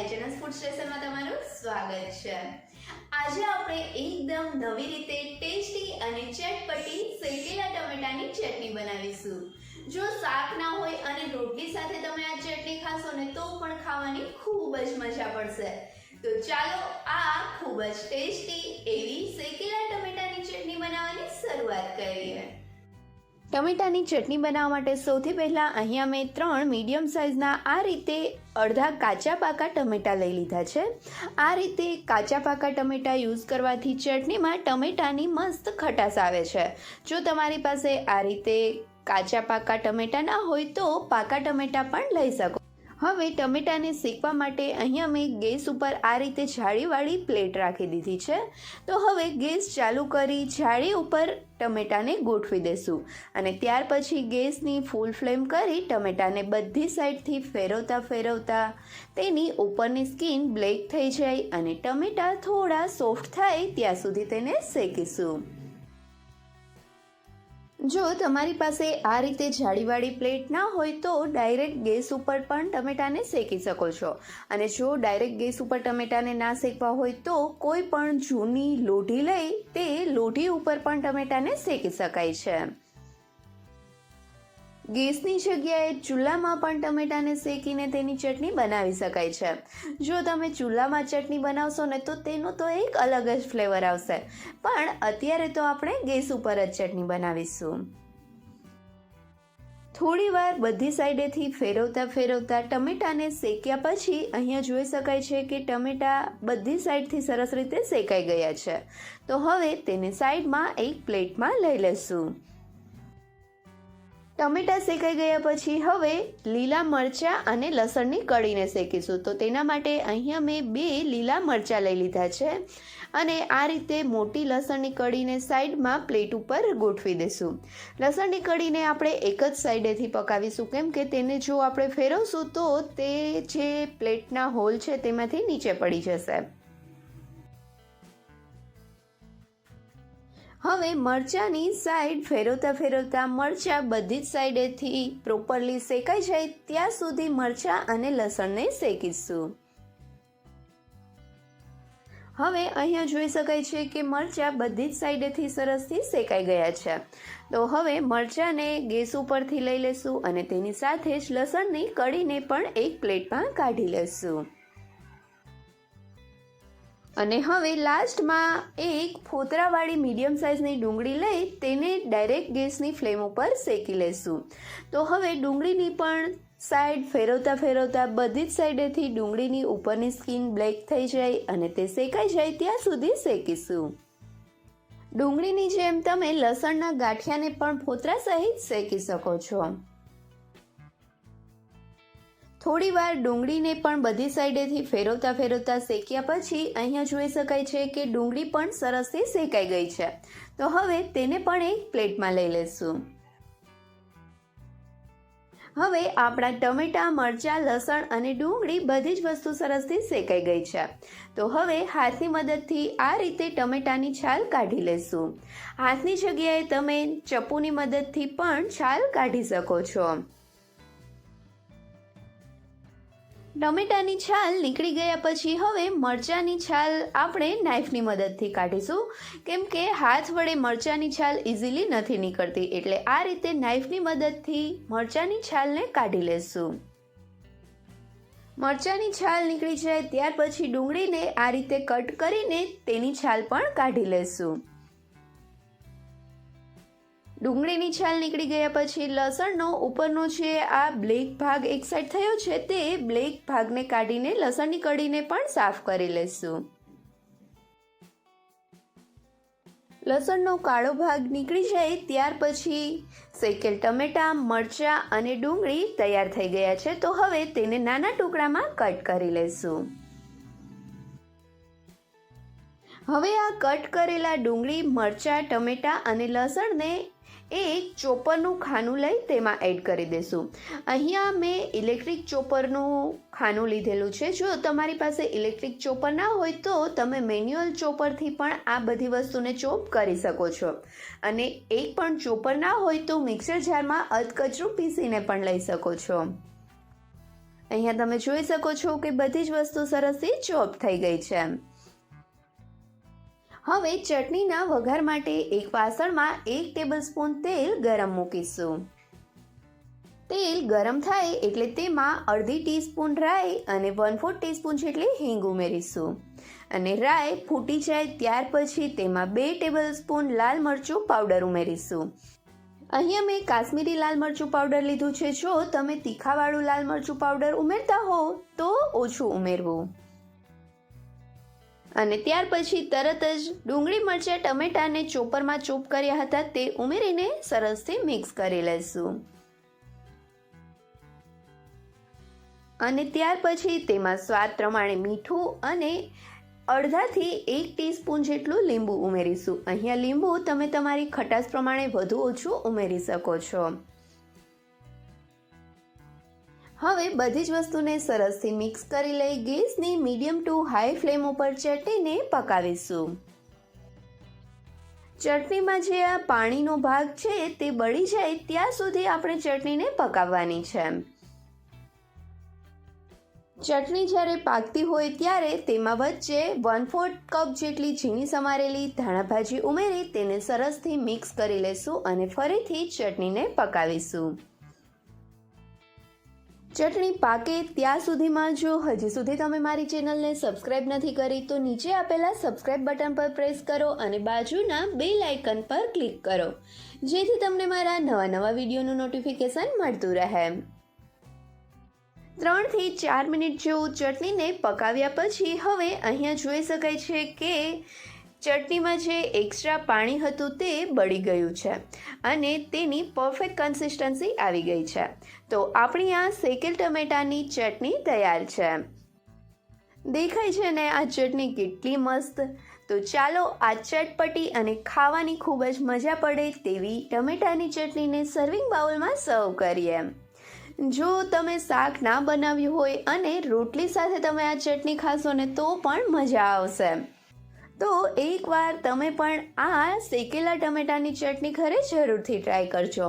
HNS food સ્ટેશનમાં તમારું સ્વાગત છે. આજે આપણે એકદમ નવી રીતે ટેસ્ટી અને ચટપટી શેકેલા ટમેટાની ચટણી બનાવીશું. જો શાક ના હોય અને રોટલી સાથે તમે આ ચટણી ખાશો ને તો પણ ખાવાની ખૂબ જ મજા પડશે. તો ચાલો આ ખૂબ જ ટેસ્ટી એવી શેકેલા ટમેટાની ચટણી બનાવવાની શરૂઆત કરીએ. ટમેટાની ચટણી બનાવવા માટે સૌથી પહેલાં અહીંયા મેં ત્રણ મીડિયમ સાઇઝના આ રીતે અડધા કાચા પાકા ટમેટાં લઈ લીધા છે. આ રીતે કાચા પાકા ટમેટાં યુઝ કરવાથી ચટણીમાં ટમેટાની મસ્ત ખટાશ આવે છે. જો તમારી પાસે આ રીતે કાચા પાકા ટમેટાં ના હોય તો પાકા ટમેટાં પણ લઈ શકો હવે ટમેટાને શેકવા માટે અહીંયા મેં ગેસ ઉપર આ રીતે જાળીવાળી પ્લેટ રાખી દીધી છે. તો હવે ગેસ ચાલુ કરી જાળી ઉપર ટમેટાને ગોઠવી દેશું અને ત્યાર પછી ગેસની ફૂલ ફ્લેમ કરી ટમેટાને બધી સાઈડથી ફેરવતા ફેરવતા તેની ઉપરની સ્કિન બ્લેક થઈ જાય અને ટમેટા થોડા સોફ્ટ થાય ત્યાં સુધી તેને શેકીશું. જો તમારી પાસે આ રીતે જાળીવાળી પ્લેટ ના હોય તો ડાયરેક્ટ ગેસ ઉપર પણ ટમેટાને શેકી શકો છો. અને જો ડાયરેક્ટ ગેસ ઉપર ટમેટાને ના શેકવા હોય તો કોઈ પણ જૂની લોઢી લઈ તે લોઢી ઉપર પણ ટમેટાને શેકી શકાય છે. ગેસની જગ્યાએ ચૂલામાં પણ ટમેટાને શેકીને તેની ચટણી બનાવી શકાય છે. જો તમે ચૂલામાં ચટણી બનાવશો ને તો તેનો તો એક અલગ જ ફ્લેવર આવશે. પણ અત્યારે તો આપણે ગેસ ઉપર જ ચટણી બનાવીશું. થોડીવાર બધી સાઈડેથી ફેરવતા ફેરવતા ટમેટાને શેક્યા પછી અહીંયા જોઈ શકાય છે કે ટમેટા બધી સાઈડથી સરસ રીતે શેકાઈ ગયા છે. તો હવે તેને સાઈડમાં એક પ્લેટમાં લઈ લેશું ટમેટા શેકાઈ ગયા પછી હવે લીલા મરચાં અને લસણની કળીને શેકીશું. તો તેના માટે અહીંયા મેં બે લીલા મરચાં લઈ લીધા છે અને આ રીતે મોટી લસણની કળીને સાઈડમાં પ્લેટ ઉપર ગોઠવી દઈશું. લસણની કળીને આપણે એક જ સાઈડેથી પકાવીશું. કેમ કે તેને જો આપણે ફેરવશું તો તે જે પ્લેટના હોલ છે તેમાંથી નીચે પડી જશે. હવે મરચાંની સાઈડ ફેરવતા ફેરવતા મરચાં બધી જ સાઈડેથી પ્રોપરલી શેકાઈ જાય ત્યાં સુધી મરચાં અને લસણને શેકીશું. હવે અહીંયા જોઈ શકાય છે કે મરચાં બધી જ સાઈડેથી સરસથી શેકાઈ ગયા છે. તો હવે મરચાંને ગેસ ઉપરથી લઈ લેશું અને તેની સાથે જ લસણની કળીને પણ એક પ્લેટમાં કાઢી લેશું. અને હવે લાસ્ટમાં એક ફોતરાવાળી મીડિયમ સાઇઝની ડુંગળી લઈ તેને ડાયરેક્ટ ગેસની ફ્લેમ ઉપર શેકી લેશું. તો હવે ડુંગળીની પણ સાઈડ ફેરવતા ફેરવતા બધી જ સાઈડેથી ડુંગળીની ઉપરની સ્કીન બ્લેક થઈ જાય અને તે શેકાઈ જાય ત્યાં સુધી શેકીશું. ડુંગળીની જેમ તમે લસણના ગાંઠિયાને પણ ફોતરા સહિત શેકી શકો છો. થોડી વાર ડુંગળીને પણ બધી સાઈડેથી ફેરવતા ફેરવતા શેક્યા પછી અહીંયા જોઈ શકાય છે કે ડુંગળી પણ સરસથી શેકાઈ ગઈ છે. તો હવે તેને પણ એક પ્લેટમાં લઈ લેશું. હવે આપણા ટમેટા, મરચાં, લસણ અને ડુંગળી બધી જ વસ્તુ સરસથી શેકાઈ ગઈ છે. તો હવે હાથની મદદથી આ રીતે ટમેટાની છાલ કાઢી લેશું. હાથની જગ્યાએ તમે ચપ્પુની મદદથી પણ છાલ કાઢી શકો છો. ટમેટાની છાલ નીકળી ગયા પછી હવે મરચાંની છાલ આપણે નાઈફની મદદથી કાઢીશું. કેમ કે હાથ વડે મરચાંની છાલ ઇઝીલી નથી નીકળતી, એટલે આ રીતે નાઈફની મદદથી મરચાંની છાલને કાઢી લેશું. મરચાંની છાલ નીકળી જાય ત્યાર પછી ડુંગળીને આ રીતે કટ કરીને તેની છાલ પણ કાઢી લેશું. ડુંગળીની છાલ નીકળી ગયા પછી લસણનો ઉપરનો જે આ બ્લેક ભાગ એક સાઈડ થયો છે, તે બ્લેક ભાગને કાઢીને લસણની કઢીને પણ સાફ કરી લેશું. લસણનો કાળો ભાગ નીકળી જાય ત્યાર પછી શેકેલ ટમેટા, મરચાં અને ડુંગળી તૈયાર થઈ ગયા છે, તો હવે તેને નાના ટુકડામાં કટ કરી લેશું. હવે આ કટ કરેલા ડુંગળી, મરચાં, ટમેટાં અને લસણને એક ચોપરનું ખાનું લઈ તેમાં એડ કરી દેશું. અહીંયા મેં ઇલેક્ટ્રિક ચોપરનું ખાનું લીધેલું છે. જો તમારી પાસે ઇલેક્ટ્રિક ચોપર ના હોય તો તમે મેન્યુઅલ ચોપરથી પણ આ બધી વસ્તુને ચોપ કરી શકો છો. અને એક પણ ચોપર ના હોય તો મિક્સર જારમાં અધકચરું પીસીને પણ લઈ શકો છો. અહીંયા તમે જોઈ શકો છો કે બધી જ વસ્તુ સરસથી ચોપ થઈ ગઈ છે. હવે ચટણીના વઘાર માટે એક વાસણમાં એક ટેબલસ્પૂન તેલ ગરમ મૂકીશું. તેલ ગરમ થાય એટલે તેમાં અડધી ટીસ્પૂન રાઈ અને વન ફોર્થ ટીસ્પૂન જેટલી હિંગ ઉમેરીશું. અને રાઈ ફૂટી જાય ત્યાર પછી તેમાં બે ટેબલ સ્પૂન લાલ મરચું પાવડર ઉમેરીશું. અહીંયા મેં કાશ્મીરી લાલ મરચું પાવડર લીધું છે. જો તમે તીખાવાળું લાલ મરચું પાવડર ઉમેરતા હો તો ઓછું ઉમેરવું. અને ત્યાર પછી તરત જ ડુંગળી મરચાં ટમેટાને ચોપરમાં ચોપ કર્યા હતા તે ઉમેરીને સરસથી મિક્સ કરી લેશું. અને ત્યાર પછી તેમાં સ્વાદ પ્રમાણે મીઠું અને અડધાથી એક ટીસ્પૂન જેટલું લીંબુ ઉમેરીશું. અહીંયા લીંબુ તમે તમારી ખટાશ પ્રમાણે વધુ ઓછું ઉમેરી શકો છો. હવે બધી જ વસ્તુને સરસથી મિક્સ કરી લઈ ગેસની મીડિયમ ટુ હાઈ ફ્લેમ ઉપર ચટણીને પકાવીશું. ચટણીમાં જે આ પાણીનો ભાગ છે તે બળી જાય ત્યાં સુધી આપણે ચટણીને પકાવવાની છે. ચટણી જ્યારે પાકતી હોય ત્યારે તેમાં વચ્ચે વન ફોર્થ કપ જેટલી ઝીણી સમારેલી ધાણાભાજી ઉમેરી તેને સરસથી મિક્સ કરી લેશું અને ફરીથી ચટણીને પકાવીશું. ચટણી પાકે ત્યાં સુધીમાં જો હજી સુધી તમે મારી ચેનલને સબસ્ક્રાઇબ નથી કરી, તો નીચે આપેલા સબસ્ક્રાઇબ બટન પર પ્રેસ કરો અને બાજુના બે લાઇકન પર ક્લિક કરો. જેથી તમને મારા નવા નવા વિડીયોનું નોટિફિકેશન મળતું રહે. ત્રણથી ચાર મિનિટ જેવું ચટણીને પકાવ્યા પછી હવે અહીંયા જોઈ શકાય છે કે ચટણીમાં જે એક્સ્ટ્રા પાણી હતું તે બળી ગયું છે અને તેની પરફેક્ટ કન્સિસ્ટન્સી આવી ગઈ છે. તો આપણી આ સેકેલ ટમેટાની ચટણી તૈયાર છે. દેખાય છે ને આ ચટણી કેટલી મસ્ત? તો ચાલો આ ચટપટી અને ખાવાની ખૂબ જ મજા પડે તેવી ટમેટાની ચટણીને સર્વિંગ બાઉલમાં સર્વ કરીએ. જો તમે શાક ના બનાવ્યું હોય અને રોટલી સાથે તમે આ ચટણી ખાશો ને તો પણ મજા આવશે. તો એકવાર તમે પણ આ શેકેલા ટમેટાની ચટણી ઘરે જરૂરથી ટ્રાય કરજો.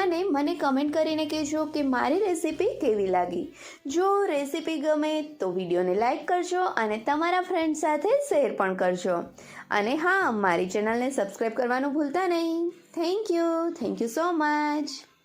અને મને કમેન્ટ કરીને કહેજો કે મારી રેસીપી કેવી લાગી. જો રેસીપી ગમે તો વિડીયોને લાઈક કરજો અને તમારા ફ્રેન્ડ સાથે શેર પણ કરજો. અને હા, મારી ચેનલને સબસ્ક્રાઈબ કરવાનું ભૂલતા નહીં. Thank you thank you so much